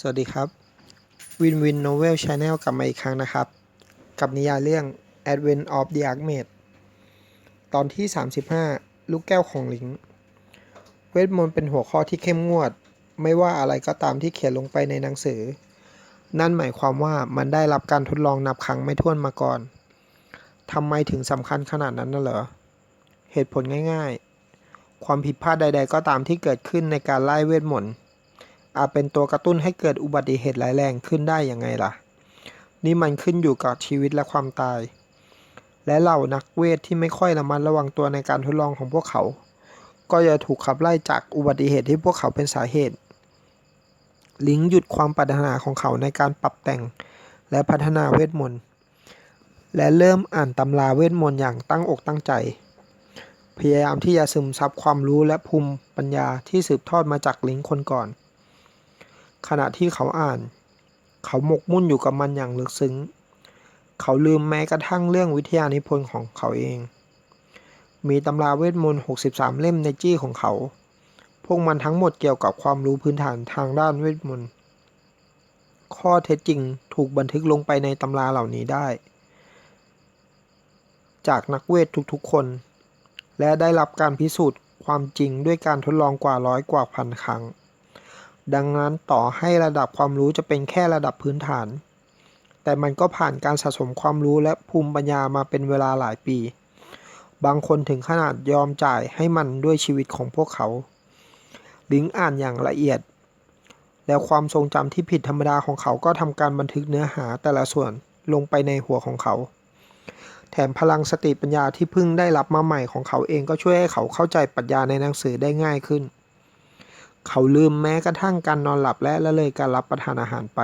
สวัสดีครับ Win Win Novel Channel กลับมาอีกครั้งนะครับ กับนิยายเรื่อง Advent of the Archmage ตอนที่ 35 ลูกแก้วของลิง เวทมนต์เป็นหัวข้อที่เข้มงวด ไม่ว่าอะไรก็ตามที่เขียนลงไปในหนังสือ นั่นหมายความว่ามันได้รับการทดลองนับครั้งไม่ถ้วนมาก่อนทำไมถึงสำคัญขนาดนั้นน่ะเหรอ เหตุผลง่ายๆ ความผิดพลาดใด ๆ ก็ตามที่เกิดขึ้นในการไล่เวทมนต์ อาจเป็นตัวกระตุ้นให้เกิดอุบัติเหตุร้ายแรงขึ้นได้ยังไงล่ะ นี่มันขึ้นอยู่กับชีวิตและความตาย และเหล่านักเวทที่ไม่ค่อยระมัดระวังตัวในการทดลองของพวกเขา ก็จะถูกขับไล่จากอุบัติเหตุที่พวกเขาเป็นสาเหตุ ลิงหยุดความปรารถนาของเขาในการปรับแต่งและพัฒนาเวทมนต์ และเริ่มอ่านตำราเวทมนต์อย่างตั้งอกตั้งใจ พยายามที่จะซึมซับความรู้และภูมิปัญญาที่สืบทอดมาจากลิงคนก่อน ขณะที่เขาอ่าน เขาหมกมุ่นอยู่กับมันอย่างลึกซึ้ง เขาลืมแม้กระทั่งเรื่องวิทยานิพนธ์ของเขาเอง มีตำราเวทมนต์ 63 เล่มในจี้ของเขา พวกมันทั้งหมดเกี่ยวกับความรู้พื้นฐานทางด้านเวทมนต์ข้อเท็จจริงถูกบันทึกลงไปในตำราเหล่านี้ได้ จากนักเวททุกๆคน และได้รับการพิสูจน์ความจริงด้วยการทดลองกว่าร้อยกว่าพันครั้ง ดังนั้นต่อให้ระดับความรู้จะเป็นแค่ระดับพื้นฐาน แต่มันก็ผ่านการสะสมความรู้และภูมิปัญญามาเป็นเวลาหลายปี บางคนถึงขนาดยอมจ่ายให้มันด้วยชีวิตของพวกเขา ลิงก์อ่านอย่างละเอียด แล้วความทรงจำที่ผิดธรรมดาของเขาก็ทำการบันทึกเนื้อหาแต่ละส่วนลงไปในหัวของเขา แถมพลังสติปัญญาที่เพิ่งได้รับมาใหม่ของเขาเองก็ช่วยให้เขาเข้าใจปรัชญาในหนังสือได้ง่ายขึ้น เขาลืมแม้กระทั่งการนอนหลับและละเลยการรับประทานอาหารไป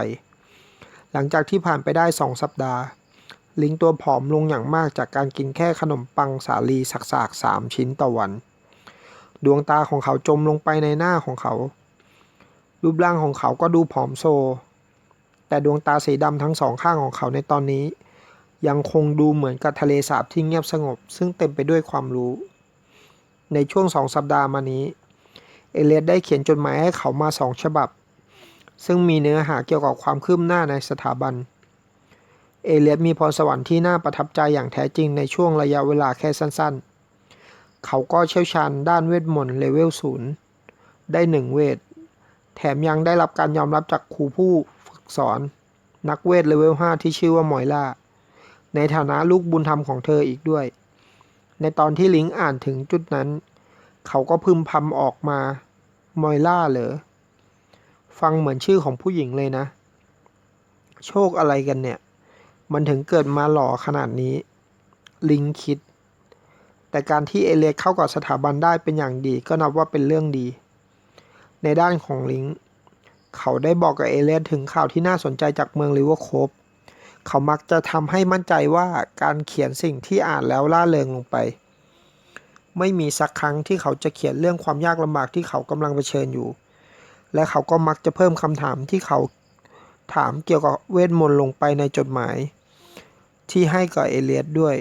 หลังจากที่ผ่านไปได้สองสัปดาห์ ลิงตัวผอมลงอย่างมากจากการกินแค่ขนมปังสาลีสักๆสามชิ้นต่อวัน ดวงตาของเขาจมลงไปในหน้าของเขา รูปร่างของเขาก็ดูผอมโซ แต่ดวงตาสีดำทั้งสองข้างของเขาในตอนนี้ ยังคงดูเหมือนกับทะเลสาบที่เงียบสงบ ซึ่งเต็มไปด้วยความรู้ ในช่วงสองสัปดาห์มานี้ เอเลียดได้เขียนจดหมายให้เขามาสองฉบับ ซึ่งมีเนื้อหาเกี่ยวกับความคืบหน้าในสถาบัน เอเลียดมีพรสวรรค์ที่น่าประทับใจอย่างแท้จริงในช่วงระยะเวลาแค่สั้นๆ เขาก็เชี่ยวชาญด้านเวทมนต์เลเวลศูนย์ได้หนึ่งเวท แถมยังได้รับการยอมรับจากครูผู้ฝึกสอน นักเวทเลเวล5ที่ชื่อว่ามอยล่า ในฐานะลูกบุญธรรมของเธออีกด้วย ในตอนที่ลิงอ่านถึงจุดนั้น เขาก็พึมพำออกมา มอยล่าเหรอ ฟังเหมือนชื่อของผู้หญิงเลยนะ โชคอะไรกันเนี่ย มันถึงเกิดมาหล่อขนาดนี้ ลิงคิด แต่การที่เอเลียเข้ากับสถาบันได้เป็นอย่างดีก็นับว่าเป็นเรื่องดี ในด้านของลิงเขาได้บอกกับเอเลียถึงข่าวที่น่าสนใจจากเมืองลิเวอร์โคฟเขามักจะทำให้มั่นใจว่าการเขียนสิ่งที่อ่านแล้วล่าเริงลงไป ไม่มีสักครั้งที่เขาจะเขียนเรื่องความยากลำบากที่เขากำลังเผชิญอยู่ และเขาก็มักจะเพิ่มคำถามที่เขาถามเกี่ยวกับเวทมนต์ลงไปในจดหมาย ที่ให้กับเอเลียดด้วย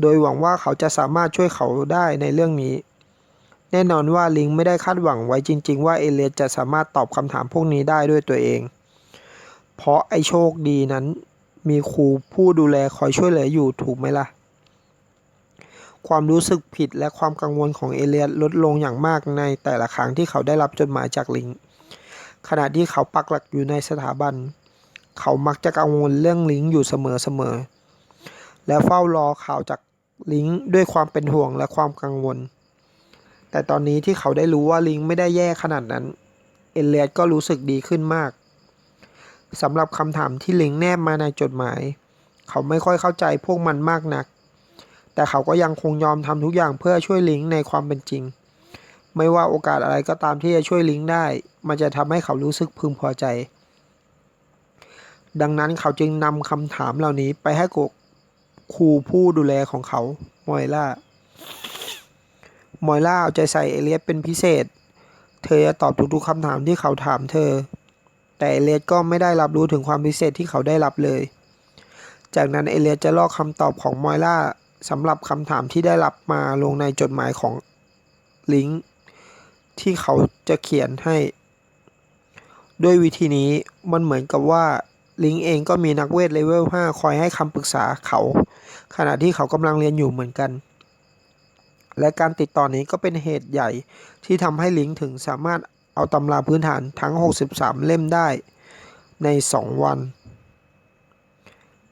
โดยหวังว่าเขาจะสามารถช่วยเขาได้ในเรื่องนี้ แน่นอนว่าลิงไม่ได้คาดหวังไว้จริง ๆ ว่าเอเลียดจะสามารถตอบคำถามพวกนี้ได้ด้วยตัวเอง เพราะไอ้โชคดีนั้น มีครูผู้ดูแลคอยช่วยเหลืออยู่ถูกไหมล่ะ ความรู้สึกผิดและความกังวลของเอเลียดลดลงอย่างมากในแต่ละครั้งที่เขาได้รับจดหมายจากลิง ขณะที่เขาปักหลักอยู่ในสถาบัน เขามักจะกังวลเรื่องลิงอยู่เสมอๆ และเฝ้ารอข่าวจากลิงด้วยความเป็นห่วงและความกังวล แต่ตอนนี้ที่เขาได้รู้ว่าลิงไม่ได้แย่ขนาดนั้น เอเลียดก็รู้สึกดีขึ้นมากสำหรับคำถามที่ลิงแนบมาในจดหมาย เขาไม่ค่อยเข้าใจพวกมันมากนัก แต่เขาก็ยังคงยอมทำทุกอย่างเพื่อช่วยลิงในความเป็นจริง ไม่ว่าโอกาสอะไรก็ตามที่จะช่วยลิงได้ มันจะทำให้เขารู้สึกพึงพอใจ ดังนั้นเขาจึงนำคำถามเหล่านี้ไปให้กับครูผู้ดูแลของเขา มอยล่ามอยล่าเอาใจใส่เอเลียสเป็นพิเศษ เธอจะตอบทุกๆคำถามที่เขาถามเธอ แต่เอเลียสก็ไม่ได้รับรู้ถึงความพิเศษที่เขาได้รับเลย จากนั้นเอเลียสจะลอกคำตอบของมอยล่า สำหรับคำถามที่ได้รับมาลงในจดหมายของลิงก์ที่เขาจะเขียนให้ ด้วยวิธีนี้มันเหมือนกับว่าลิงก์เองก็มีนักเวทเลเวล 5 คอยให้คำปรึกษาเขา ขณะที่เขากำลังเรียนอยู่เหมือนกัน และการติดต่อนี้ก็เป็นเหตุใหญ่ที่ทำให้ลิงก์ถึงสามารถเอาตำราพื้นฐานทั้ง 63 เล่มได้ใน 2 วัน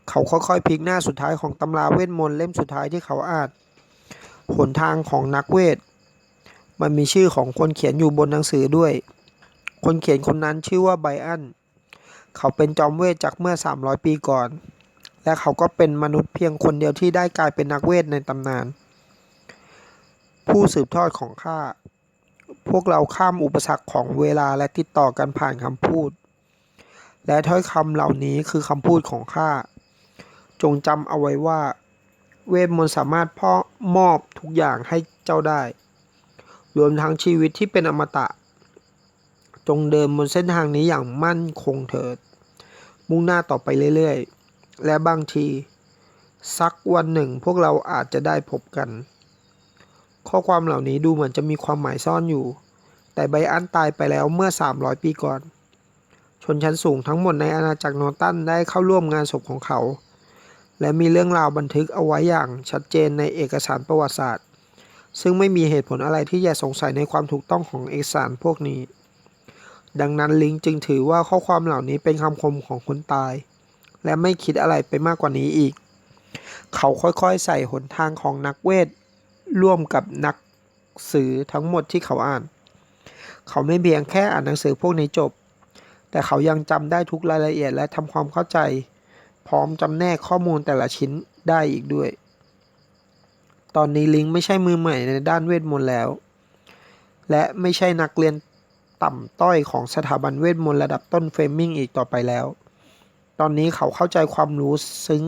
เขาค่อยๆพลิกหน้าสุดท้ายของตำราเวทมนต์เล่มสุดท้ายที่เขาอ่านหนทางของนักเวท มันมีชื่อของคนเขียนอยู่บนหนังสือด้วย คนเขียนคนนั้นชื่อว่าไบอัน เขาเป็นจอมเวทจากเมื่อ 300 ปีก่อน และเขาก็เป็นมนุษย์เพียงคนเดียวที่ได้กลายเป็นนักเวทในตำนาน ผู้สืบทอดของข้า พวกเราข้ามอุปสรรคของเวลาและติดต่อกันผ่านคำพูด และถ้อยคำเหล่านี้คือคำพูดของข้า จงจำเอาไว้ว่า เวทมนต์สามารถพ่อมอบทุกอย่างให้เจ้าได้ รวมทั้งชีวิตที่เป็นอมตะ จงเดินบนเส้นทางนี้อย่างมั่นคงเถิด มุ่งหน้าต่อไปเรื่อยๆ และบางที สักวันหนึ่งพวกเราอาจจะได้พบกัน ข้อความเหล่านี้ดูเหมือนจะมีความหมายซ่อนอยู่ แต่ไบอันตายไปแล้วเมื่อ 300 ปีก่อนชนชั้นสูงทั้งหมดในอาณาจักรโนตันได้เข้าร่วมงานศพของเขา และมีเรื่องราวบันทึกเอาไว้อย่างชัดเจนในเอกสารประวัติศาสตร์ ซึ่งไม่มีเหตุผลอะไรที่จะสงสัยในความถูกต้องของเอกสารพวกนี้ ดังนั้นลิงจึงถือว่าข้อความเหล่านี้เป็นคำคมของคนตาย และไม่คิดอะไรไปมากกว่านี้อีก เขาค่อยๆใส่หนทางของนักเวท ร่วมกับนักสือทั้งหมดที่เขาอ่าน เขาไม่เพียงแค่อ่านหนังสือพวกนี้จบ แต่เขายังจำได้ทุกรายละเอียดและทำความเข้าใจ พร้อมจำแนกข้อมูลแต่ละชิ้นได้อีกด้วย ตอนนี้ลิงไม่ใช่มือใหม่ในด้านเวทมนต์แล้ว และไม่ใช่นักเรียนต่ำต้อยของสถาบันเวทมนต์ระดับต้นเฟรมมิ่งอีกต่อไปแล้ว ตอนนี้เขาเข้าใจความรู้ซึ้ง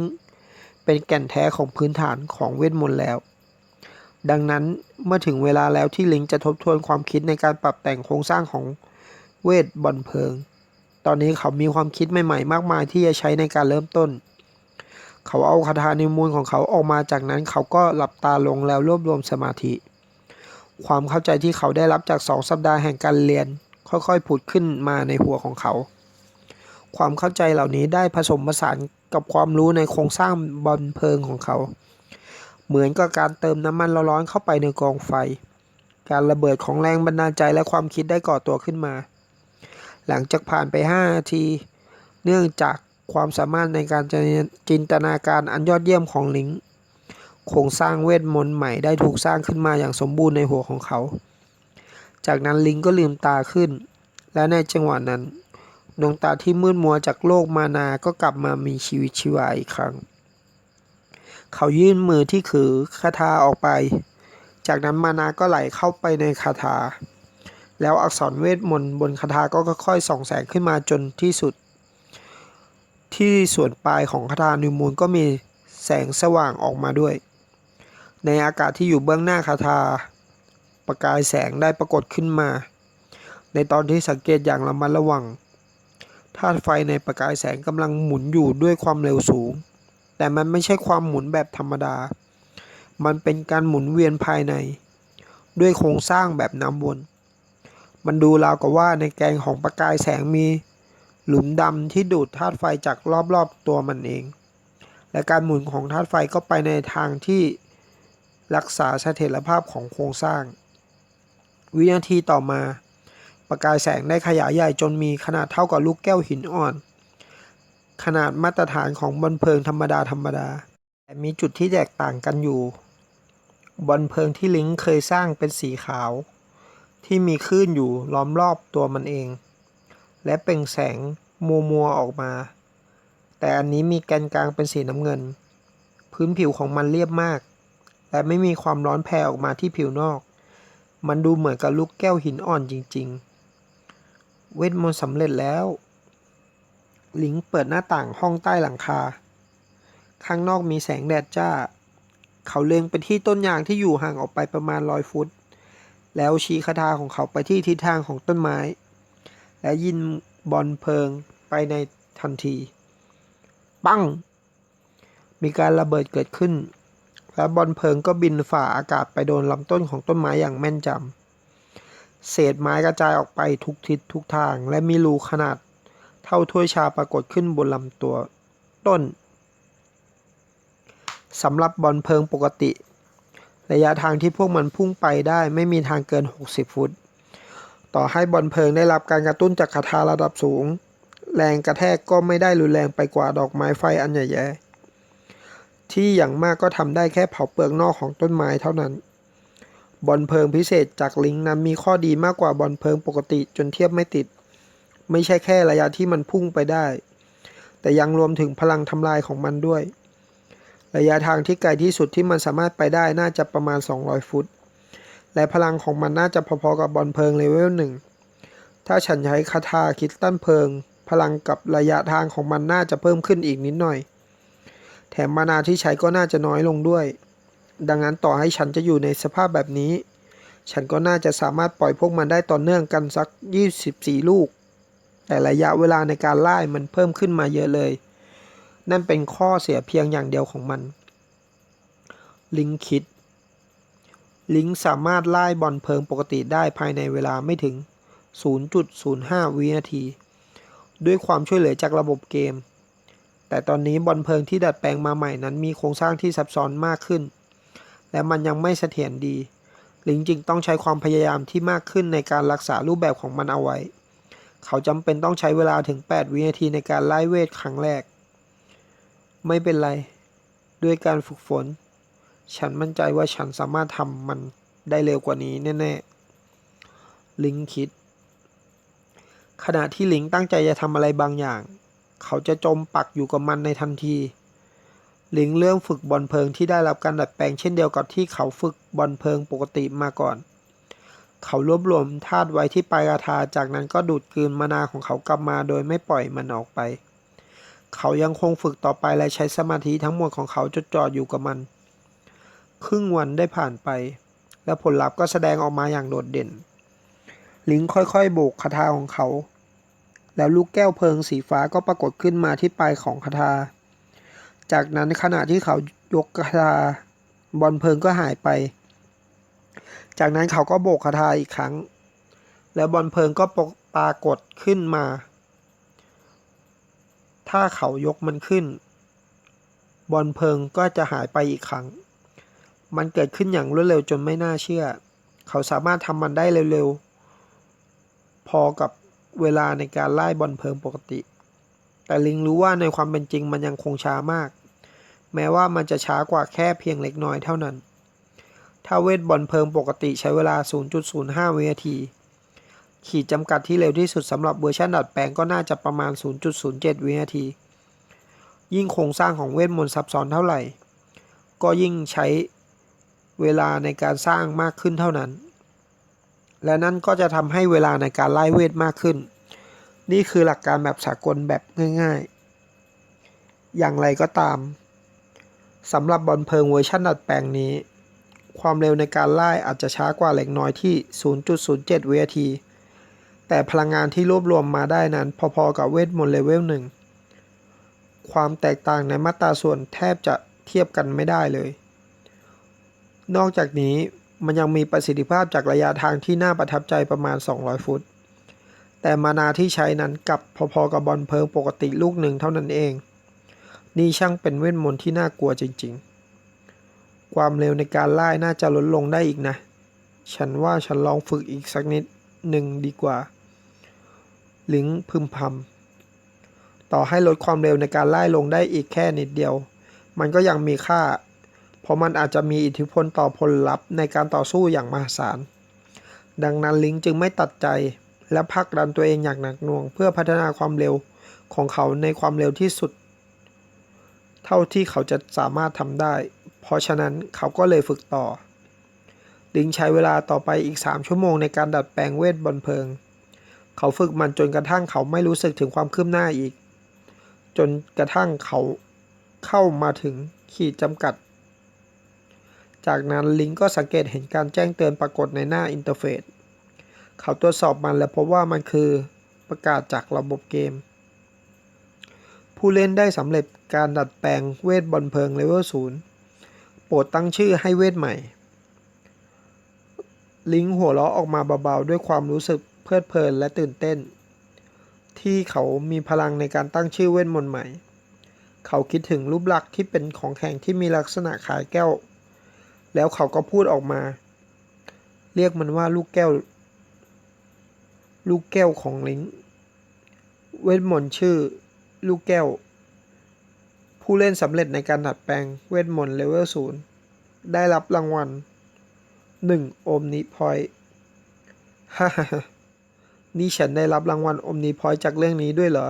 เป็นแก่นแท้ของพื้นฐานของเวทมนต์แล้ว ดังนั้นเมื่อถึงเวลาแล้วที่ลิงจะทบทวนความคิดในการปรับแต่งโครงสร้างของเวทบอลเพลิง ตอนนี้เขามีความคิดใหม่ๆ มากมายที่จะใช้ในการเริ่มต้น เขาเอาคาถานิมูลของเขาออกมาจากนั้นเขาก็หลับตาลงแล้วรวบรวมสมาธิ ความเข้าใจที่เขาได้รับจากสองสัปดาห์แห่งการเรียน ค่อยๆผุดขึ้นมาในหัวของเขา ความเข้าใจเหล่านี้ได้ผสมผสานกับความรู้ในโครงสร้างบอลเพลิงของเขา เหมือนกับการเติมน้ำมันร้อนๆเข้าไปในกองไฟ การระเบิดของแรงบันดาลใจและความคิดได้ก่อตัวขึ้นมา หลังจากผ่านไป 5 นาที เนื่องจากความสามารถในการจินตนาการอันยอดเยี่ยมของลิงโครงสร้างเวทมนต์ใหม่ได้ถูกสร้างขึ้นมาอย่างสมบูรณ์ในหัวของเขา จากนั้นลิงก็ลืมตาขึ้น และในจังหวะนั้น ดวงตาที่มืดมัวจากโลกมานาก็กลับมามีชีวิตชีวาอีกครั้ง เขายื่นมือที่ถือคาถาออกไป จากนั้นมานาก็ไหลเข้าไปในคาถา แล้วอักษรเวทมนต์บนคาถาก็ค่อยๆส่องแสงขึ้นมาจนที่สุด ที่ส่วนปลายของคาถานิมูลก็มีแสงสว่างออกมาด้วย ในอากาศที่อยู่เบื้องหน้าคาถาประกายแสงได้ปรากฏขึ้นมา ในตอนที่สังเกตอย่างระมัดระวังธาตุไฟในประกายแสงกำลังหมุนอยู่ด้วยความเร็วสูง แต่มันไม่ใช่ความหมุนแบบธรรมดา มันเป็นการหมุนเวียนภายใน ด้วยโครงสร้างแบบน้ำวน มันดูราวกับว่าในแกนของประกายแสงมี หลุมดำที่ดูดธาตุไฟจากรอบๆตัวมันเอง และการหมุนของธาตุไฟก็ไปในทางที่รักษาเสถียรภาพของโครงสร้าง วินาทีต่อมา ประกายแสงได้ขยายใหญ่จนมีขนาดเท่ากับลูกแก้วหินอ่อน ขนาดมาตรฐานของบอลเพลิงธรรมดาธรรมดาแต่มีจุดที่แตกต่างกันอยู่ บอลเพลิงที่ลิงเคยสร้างเป็นสีขาว ที่มีคลื่นอยู่ล้อมรอบตัวมันเอง และเปล่งแสงมัวมัวๆออกมา แต่อันนี้มีแกนกลางเป็นสีน้ำเงิน พื้นผิวของมันเรียบมาก และไม่มีความร้อนแผ่ออกมาที่ผิวนอก มันดูเหมือนกับลูกแก้วหินอ่อนจริง ๆ เวทมนต์สำเร็จแล้ว ลิงเปิดหน้าต่างห้องใต้หลังคา ข้างนอกมีแสงแดดจ้า เขาเล็งไปที่ต้นยางที่อยู่ห่างออกไปประมาณร้อยฟุต แล้วชี้คาถาของเขาไปที่ทิศทางของต้นไม้ และยินบอลเพลิงไปในทันที ปังมีการระเบิดเกิดขึ้น และบอลเพลิงก็บินฝ่าอากาศไปโดนลำต้นของต้นไม้อย่างแม่นยเศษไม้กระจายออกไปทุกทิศทุกทาง และมีรูขนาด เท่าถ้วยชาปรากฏขึ้นบนลำตัวต้นสำหรับบอลเพลิงปกติ ระยะทางที่พวกมันพุ่งไปได้ไม่มีทางเกิน 60 ฟุต ต่อให้บอลเพลิงได้รับการกระตุ้นจากคาถาระดับสูง แรงกระแทกก็ไม่ได้รุนแรงไปกว่าดอกไม้ไฟอันใหญ่ๆที่อย่างมากก็ทำได้แค่เผาเปลือกนอกของต้นไม้เท่านั้น บอลเพลิงพิเศษจากลิงนั้นมีข้อดีมากกว่าบอลเพลิงปกติจนเทียบไม่ติด ไม่ใช่แค่ระยะที่มันพุ่งไปได้ แต่ยังรวมถึงพลังทำลายของมันด้วย ระยะทางที่ไกลที่สุดที่มันสามารถไปได้น่าจะประมาณ 200 ฟุต และพลังของมันน่าจะพอๆกับบอลเพลิงเลเวลหนึ่งถ้าฉันใช้คาถาคิดตันเพลิง พลังกับระยะทางของมันน่าจะเพิ่มขึ้นอีกนิดหน่อย แถมมานาที่ใช้ก็น่าจะน้อยลงด้วย ดังนั้นต่อให้ฉันจะอยู่ในสภาพแบบนี้ ฉันก็น่าจะสามารถปล่อยพวกมันได้ต่อเนื่องกันสัก 24 ลูก แต่ระยะเวลาในการไล่มันเพิ่มขึ้นมาเยอะเลย นั่นเป็นข้อเสียเพียงอย่างเดียวของมัน ลิงคิด ลิงสามารถไล่บอลเพลิงปกติได้ภายในเวลาไม่ถึง 0.05 วินาที ด้วยความช่วยเหลือจากระบบเกม แต่ตอนนี้บอลเพลิงที่ดัดแปลงมาใหม่นั้นมีโครงสร้างที่ซับซ้อนมากขึ้น และมันยังไม่เสถียรดี ลิงจึงต้องใช้ความพยายามที่มากขึ้นในการรักษารูปแบบของมันเอาไว้ เขาจำเป็นต้องใช้เวลาถึง 8 วินาทีในการไล่เวทครั้งแรก ไม่เป็นไร ด้วยการฝึกฝน ฉันมั่นใจว่าฉันสามารถทำมันได้เร็วกว่านี้แน่ๆ ลิงคิด ขณะที่ลิงตั้งใจจะทำอะไรบางอย่าง เขาจะจมปักอยู่กับมันในทันที ลิงเริ่มฝึกบอลเพลิงที่ได้รับการดัดแปลงเช่นเดียวกับที่เขาฝึกบอลเพลิงปกติมาก่อน เขารวบรวมธาตุไว้ที่ปลายคาถาจากนั้นก็ดูดกลืนมานาของเขากลับมาโดยไม่ปล่อยมันออกไป เขายังคงฝึกต่อไปและใช้สมาธิทั้งหมดของเขาจดจ่ออยู่กับมัน ครึ่งวันได้ผ่านไป และผลลัพธ์ก็แสดงออกมาอย่างโดดเด่น ลิงค่อยๆโบกคาถาของเขา แล้วลูกแก้วเพลิงสีฟ้าก็ปรากฏขึ้นมาที่ปลายของคาถาจากนั้นขณะที่เขายกคาถาบอลเพลิงก็หายไป จากนั้นเขาก็โบกคาถาอีกครั้ง แล้วบอลเพลิงก็ปรากฏขึ้นมา ถ้าเขายกมันขึ้น บอลเพลิงก็จะหายไปอีกครั้ง มันเกิดขึ้นอย่างรวดเร็วจนไม่น่าเชื่อ เขาสามารถทำมันได้เร็วๆ พอกับเวลาในการไล่บอลเพลิงปกติ แต่ลิงรู้ว่าในความเป็นจริงมันยังคงช้ามาก แม้ว่ามันจะช้ากว่าแค่เพียงเล็กน้อยเท่านั้น ถ้าเวทบอลเพลิงปกติใช้เวลา 0.05 วินาที ขีดจำกัดที่เร็วที่สุดสำหรับเวอร์ชันดัดแปลงก็น่าจะประมาณ 0.07 วินาที ยิ่งโครงสร้างของเวทมนต์ซับซ้อนเท่าไหร่ ก็ยิ่งใช้เวลาในการสร้างมากขึ้นเท่านั้น และนั่นก็จะทำให้เวลาในการไล่เวทมากขึ้น นี่คือหลักการแบบสากลแบบง่ายๆ อย่างไรก็ตามสำหรับบอลเพลิงเวอร์ชันดัดแปลงนี้ ความเร็วในการไล่อาจจะช้ากว่าเล็กน้อยที่ 0.07 วินาที แต่พลังงานที่รวบรวมมาได้นั้นพอๆกับเวทมนต์เลเวลหนึ่งความแตกต่างในมาตราส่วนแทบจะเทียบกันไม่ได้เลย นอกจากนี้มันยังมีประสิทธิภาพจากระยะทางที่น่าประทับใจประมาณ 200 ฟุต แต่มานาที่ใช้นั้นกับพอๆกับบอลเพลิงปกติลูกหนึ่งเท่านั้นเอง นี่ช่างเป็นเวทมนต์ที่น่ากลัวจริงๆ ความเร็วในการไล่น่าจะลดลงได้อีกนะ ฉันว่าฉันลองฝึกอีกสักนิดหนึ่งดีกว่า ลิงพึมพำต่อให้ลดความเร็วในการไล่ลงได้อีกแค่นิดเดียว มันก็ยังมีค่า เพราะมันอาจจะมีอิทธิพลต่อผลลัพธ์ในการต่อสู้อย่างมหาศาล ดังนั้นลิงจึงไม่ตัดใจและพักดันตัวเองอย่างหนักหน่วง เพื่อพัฒนาความเร็วของเขาในความเร็วที่สุด เท่าที่เขาจะสามารถทำได้ เพราะฉะนั้นเขาก็เลยฝึกต่อลิงใช้เวลาต่อไปอีก 3 ชั่วโมงในการดัดแปลงเวทบอลเพลิง เขาฝึกมันจนกระทั่งเขาไม่รู้สึกถึงความคืบหน้าอีก จนกระทั่งเขาเข้ามาถึงขีดจำกัด จากนั้นลิงก็สังเกตเห็นการแจ้งเตือนปรากฏในหน้าอินเทอร์เฟซเขาตรวจสอบมันและพบว่ามันคือประกาศจากระบบเกม ผู้เล่นได้สำเร็จการดัดแปลงเวทบอลเพลิงเลเวล0โปรดตั้งชื่อให้เวทใหม่ ลิงหัวเราะออกมาเบาๆด้วยความรู้สึก เพลิดเพลินและตื่นเต้น ที่เขามีพลังในการตั้งชื่อเวทมนต์ใหม่ เขาคิดถึงรูปลักษณ์ที่เป็นของแข็งที่มีลักษณะคล้ายแก้ว แล้วเขาก็พูดออกมา เรียกมันว่าลูกแก้ว ลูกแก้วของลิงเวทมนต์ชื่อ ลูกแก้ว ผู้เล่นสำเร็จในการดัดแปลงเวทมนต์เลเวลศูนย์ได้รับรางวัลหนึ่งโอมนิพอยฮ่าฮ่า นี่ฉันได้รับรางวัลโอมนิพอยจากเรื่องนี้ด้วยเหรอ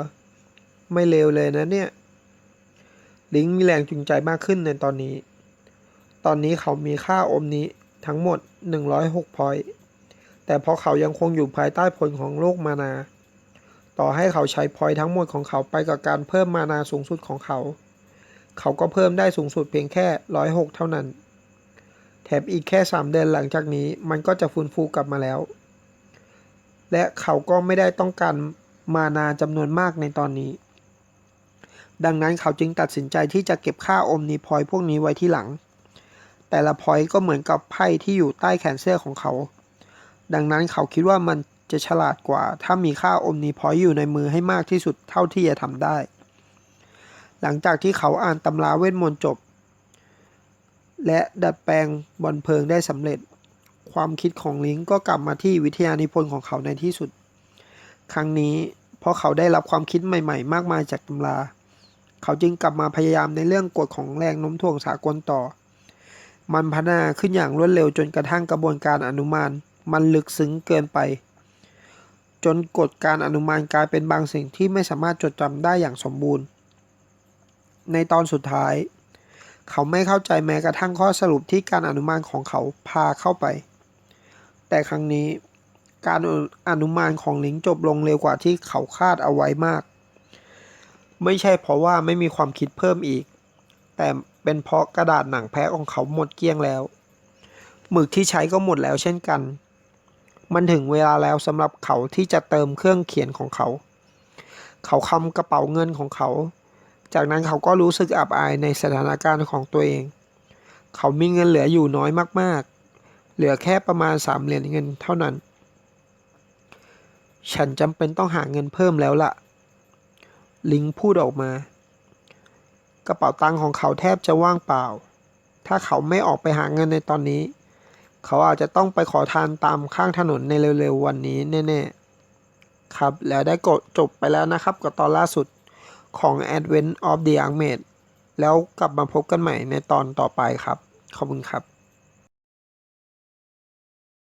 ไม่เลวเลยนะเนี่ย ลิงมีแรงจูงใจมากขึ้นในตอนนี้ ตอนนี้เขามีค่าโอมนี้ทั้งหมด 106พอยต์แต่เพราะเขายังคงอยู่ภายใต้ผลของโลกมานา ต่อให้เขาใช้พอยต์ทั้งหมดของเขาไปกับการเพิ่มมานาสูงสุดของเขา เขาก็เพิ่มได้สูงสุดเพียงแค่ 106 เท่านั้น แถมอีกแค่ 3 เดือนหลังจากนี้มันก็จะฟื้นฟูกลับมาแล้ว และเขาก็ไม่ได้ต้องการมานาจำนวนมากในตอนนี้ ดังนั้นเขาจึงตัดสินใจที่จะเก็บค่าอมนีพอยพวกนี้ไว้ที่หลัง แต่ละพอยต์ก็เหมือนกับไพ่ที่อยู่ใต้แขนเสื้อของเขา ดังนั้นเขาคิดว่ามันจะฉลาดกว่า ถ้ามีค่าอมนีพอยอยู่ในมือให้มากที่สุดเท่าที่จะทำได้ หลังจากที่เขาอ่านตำราเวทมนต์จบ และดัดแปลงบอลเพลิงได้สำเร็จ ความคิดของลิงก็กลับมาที่วิทยานิพนธ์ของเขาในที่สุด ครั้งนี้เพราะเขาได้รับความคิดใหม่ ๆ มากมายจากตำรา เขาจึงกลับมาพยายามในเรื่องกฎของแรงโน้มถ่วงสากลต่อ มันพัฒนาขึ้นอย่างรวดเร็วจนกระทั่งกระบวนการอนุมานมันลึกซึ้งเกินไป จนกฎการอนุมานกลายเป็นบางสิ่งที่ไม่สามารถจดจำได้อย่างสมบูรณ์ ในตอนสุดท้าย เขาไม่เข้าใจแม้กระทั่งข้อสรุปที่การอนุมานของเขาพาเข้าไป แต่ครั้งนี้การอนุมานของลิงจบลงเร็วกว่าที่เขาคาดเอาไว้มาก ไม่ใช่เพราะว่าไม่มีความคิดเพิ่มอีก แต่เป็นเพราะกระดาษหนังแพ้ของเขาหมดเกลี้ยงแล้ว หมึกที่ใช้ก็หมดแล้วเช่นกัน มันถึงเวลาแล้วสำหรับเขาที่จะเติมเครื่องเขียนของเขา เขาคำกระเป๋าเงินของเขา จากนั้นเขาก็รู้สึกอับอายในสถานการณ์ของตัวเอง เขามีเงินเหลืออยู่น้อยมากๆ เหลือแค่ประมาณสามเหรียญเงินเท่านั้น ฉันจำเป็นต้องหาเงินเพิ่มแล้วล่ะ ลิงพูดออกมา กระเป๋าตังค์ของเขาแทบจะว่างเปล่า ถ้าเขาไม่ออกไปหาเงินในตอนนี้ เขาอาจจะต้องไปขอทานตามข้างถนนในเร็วๆวันนี้แน่ๆ ครับ แล้วได้กดจบไปแล้วนะครับกับตอนล่าสุดของ Advent of the Young Maid แล้วกลับมาพบกันใหม่ในตอนต่อไปครับ ขอบคุณครับ